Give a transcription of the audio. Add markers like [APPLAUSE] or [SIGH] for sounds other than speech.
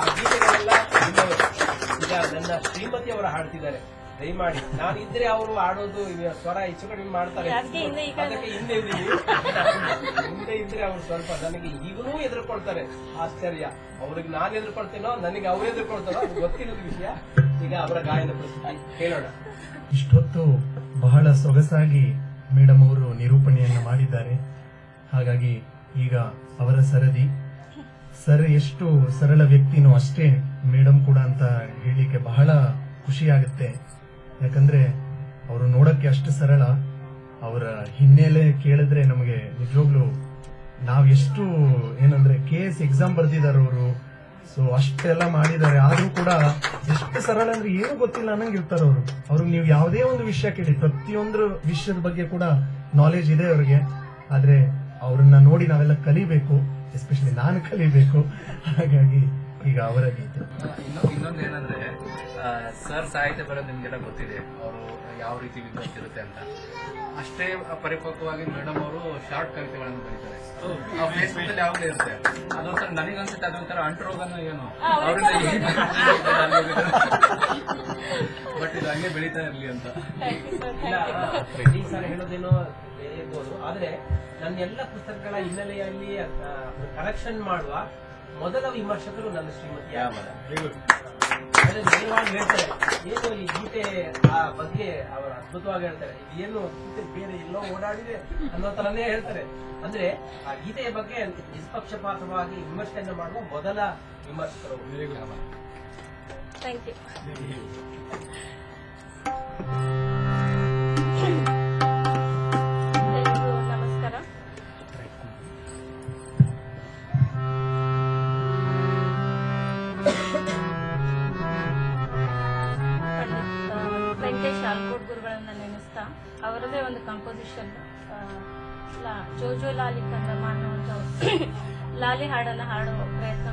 ಆ ಗೀತೆಗಳೆಲ್ಲ ಈಗ ನನ್ನ ಶ್ರೀಮತಿ ಅವರು ಹಾಡ್ತಿದ್ದಾರೆ. ದಯಮಾಡಿ ನಾನು ಇದ್ರೆ ಅವರು ಆಡೋದು ಸ್ವರ ಹೆಚ್ಚು ಕಡಿಮೆ ಮಾಡ್ತಾರೆ. ಅದಕ್ಕೆ ಹಿಂದೆ ಹಿಂದೆ ಇದ್ದೀನಿ ಹಿಂದೆ ಇದ್ರೆ ಅವ್ರು ಸ್ವಲ್ಪ ನನಗೆ ಈಗಲೂ ಎದುರ್ಕೊಳ್ತಾರೆ ಆಶ್ಚರ್ಯ. ಅವ್ರಿಗೆ ನಾನು ಎದುರ್ಕೊಳ್ತೇನೋ ನನಗೆ ಅವ್ರು ಎದುರುಕೊಳ್ತಾರೋ ಗೊತ್ತಿಲ್ಲದ ವಿಷಯ. ಈಗ ಅವರ ಗಾಯನ ಪ್ರಸ್ತುತಿ ಕೇಳೋಣ ಇಷ್ಟೊತ್ತು ಬಹಳ ಸೊಗಸಾಗಿ ಮೇಡಮ್ ಅವರು ನಿರೂಪಣೆಯನ್ನ ಮಾಡಿದ್ದಾರೆ. ಹಾಗಾಗಿ ಈಗ ಅವರ ಸರದಿ. ಸರ್, ಎಷ್ಟು ಸರಳ ವ್ಯಕ್ತಿನೂ ಅಷ್ಟೇ ಮೇಡಮ್ ಕೂಡ ಅಂತ ಹೇಳಿಕ್ಕೆ ಬಹಳ ಖುಷಿ ಆಗುತ್ತೆ ಯಾಕಂದ್ರೆ ಅವರು ನೋಡಕ್ಕೆ ಅಷ್ಟು ಸರಳ. ಅವರ ಹಿನ್ನೆಲೆ ಕೇಳಿದ್ರೆ ನಮಗೆ ನಿಜವಾಗ್ಲು ನಾವ್ ಎಷ್ಟು ಏನಂದ್ರೆ ಕೆ ಎಸ್ ಎಕ್ಸಾಮ್ ಬರ್ದಿದ್ದಾರೆ ಅವರು. ಸೊ ಅಷ್ಟೆಲ್ಲ ಮಾಡಿದ್ದಾರೆ. ಆದ್ರೂ ಕೂಡ ಎಷ್ಟು ಸರಳ ಅಂದ್ರೆ ಏನು ಗೊತ್ತಿಲ್ಲ ಅನ್ನಂಗೆ ಇರ್ತಾರೆ ಅವರು. ಅವ್ರಿಗೆ ನೀವು ಯಾವುದೇ ಒಂದು ವಿಷಯ ಕೇಳಿ ಪ್ರತಿಯೊಂದು ವಿಷಯದ ಬಗ್ಗೆ ಕೂಡ ನಾಲೆಜ್ ಇದೆ ಅವ್ರಿಗೆ. ಆದ್ರೆ ಅವ್ರನ್ನ ನೋಡಿ ನಾವೆಲ್ಲ ಕಲಿಬೇಕು. ಎಸ್ಪೆಷಲಿ ನಾನು ಕಲಿಬೇಕು. ಹಾಗಾಗಿ ಈಗ ಅವರ ಗೀತೆ. ಇನ್ನು ಇನ್ನೊಂದು ಏನಂದ್ರೆ ಸರ್ ಸಾಹಿತ್ಯ ಬರೋದು ನಿಮ್ಗೆಲ್ಲ ಗೊತ್ತಿದೆ ಅವರು ಯಾವ ರೀತಿ ವಿದ್ವತ್ ಇರುತ್ತೆ ಅಂತ. ಅಷ್ಟೇ ಪರಿಪಕ್ವವಾಗಿ ಮೇಡಮ್ ಅವರು ಶಾರ್ಟ್ ಕವಿತೆಗಳನ್ನು ಬರೀತಾರೆ. ಫೇಸ್ಬುಕ್ ಅಲ್ಲಿ ಯಾವುದೇ ಇರುತ್ತೆ. ಅದೊಂಥರ ನನಗನ್ಸುತ್ತೆ ಅದೊಂಥರ ಅಂಟ್ರೋಗನ ಏನು? ಅವರಿಂದ ಬಟ್ [LAUGHS] [LAUGHS] ಇದು ಹಂಗೆ ಬೆಳೀತಾ ಇರ್ಲಿ ಅಂತ. ಪ್ರತಿ ಸರ್ ಸಲ ಹೇಳೋದೇನೋ ಆದ್ರೆ ನನ್ನ ಎಲ್ಲ ಪುಸ್ತಕಗಳ ಹಿನ್ನೆಲೆಯಲ್ಲಿ ಕರೆಕ್ಷನ್ ಮಾಡುವ ಮೊದಲ ವಿಮರ್ಶಕರು ನನ್ನ ಶ್ರೀಮತಿ ನೇರವಾಗಿ ಹೇಳ್ತಾರೆ. ಏನು ಈ ಗೀತೆ ಆ ಬಗ್ಗೆ ಅವರು ಅದ್ಭುತವಾಗಿ ಹೇಳ್ತಾರೆ. ಏನು ಗೀತೆ ಬೇರೆ ಎಲ್ಲೋ ಓಡಾಡಿದೆ ಅನ್ನೋ ತರನೇ ಹೇಳ್ತಾರೆ. ಅಂದ್ರೆ ಆ ಗೀತೆಯ ಬಗ್ಗೆ ನಿಷ್ಪಕ್ಷಪಾತವಾಗಿ ವಿಮರ್ಶೆಯನ್ನು ಮಾಡುವ ಮೊದಲ ವಿಮರ್ಶಕರು. ಥ್ಯಾಂಕ್ ಯು ಅವರದೇ ಒಂದು ಕಂಪೋಸಿಷನ್ ಜೋಜೋ ಲಾಲಿ ಕಂದಮ್ಮ ಅನ್ನೋ ಒಂದು ಲಾಲಿ ಹಾಡನ್ನು ಹಾಡೋ ಪ್ರಯತ್ನ